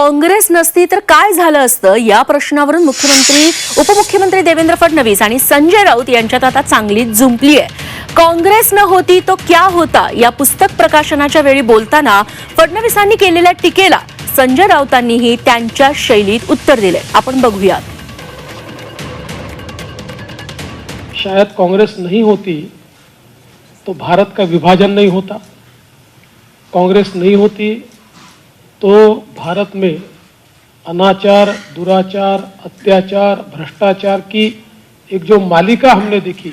काँग्रेस नसती तर काय झालं असतं? या प्रश्नावरून मुख्यमंत्री उपमुख्यमंत्री देवेंद्र फडणवीस आणि संजय राऊत यांच्यात आता चांगलीच जुंपली आहे. काँग्रेस न होती तो क्या होता? या पुस्तक प्रकाशनाच्या वेळी बोलताना फडणवीसांनी केलेल्या टीकेला संजय राऊतांनीही त्यांच्या शैलीत उत्तर दिले. आपण बघूयात. शायद कांग्रेस नहीं होती तो भारत का विभाजन नहीं होता? कांग्रेस नहीं होती तो भारत में अनाचार, दुराचार, अत्याचार, भ्रष्टाचार की एक जो मालिका हमने देखी,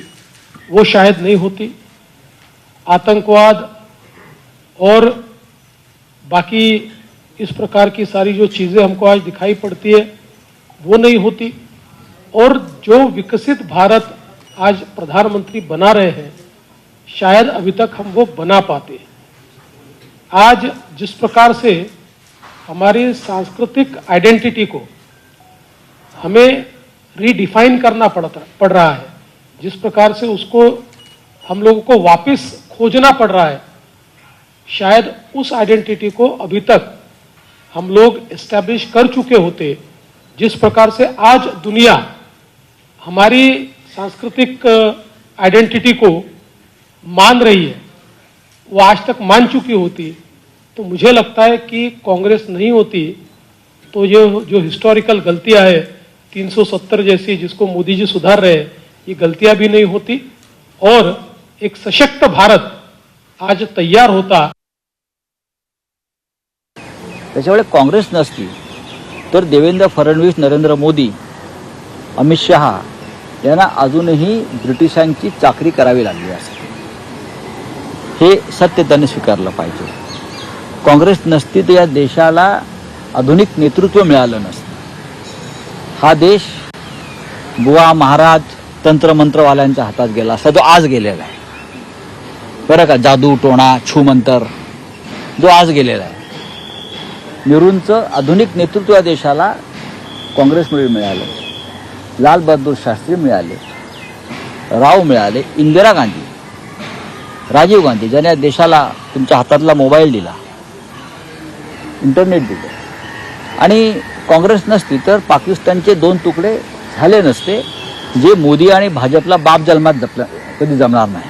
वो शायद नहीं होती। आतंकवाद और बाकी इस प्रकार की सारी जो चीज़ें हमको आज दिखाई पड़ती है, वो नहीं होती। और जो विकसित भारत आज प्रधानमंत्री बना रहे हैं, शायद अभी तक हम वो बना पाते आज जिस प्रकार से हमारी सांस्कृतिक आइडेंटिटी को हमें रीडिफाइन करना पड़ता, पड़ रहा है। जिस प्रकार से उसको हम लोगों को वापस खोजना पड़ रहा है, शायद उस आइडेंटिटी को अभी तक हम लोग इस्टेब्लिश कर चुके होते। जिस प्रकार से आज दुनिया हमारी सांस्कृतिक आइडेंटिटी को मान रही है, वो आज तक मान चुकी होती। तो मुझे लगता है कि कांग्रेस नहीं होती तो ये जो हिस्टोरिकल गलतियां है 370 जैसी जिसको मोदी जी सुधार रहे ये गलतियां भी नहीं होती। और एक सशक्त भारत आज तैयार होता। त्याच्यामुळे काँग्रेस नसती तर देवेंद्र फडणवीस नरेंद्र मोदी अमित शहा यांना अजूनही ब्रिटिशांची चाकरी करावी लागली असते हे सत्य त्यांनी स्वीकारलं पाहिजे. काँग्रेस नसती तर या देशाला आधुनिक नेतृत्व मिळालं नसतं. हा देश बुवा महाराज तंत्रमंत्रवाल्यांच्या हातात गेला असता जो आज गेलेला आहे. बरं का जादू टोणा छूमंतर जो आज गेलेला आहे. नेहरूंचं आधुनिक नेतृत्व या देशाला काँग्रेसमुळे मिळालं. लाल बहादूर शास्त्री मिळाले. राव मिळाले. इंदिरा गांधी. राजीव गांधी ज्याने देशाला तुमच्या हातातला मोबाईल दिला. इंटरनेट दिलं. आणि काँग्रेस नसती तर पाकिस्तानचे दोन तुकडे झाले नसते जे मोदी आणि भाजपला बाप जन्मात जपलं कधी जमणार नाही.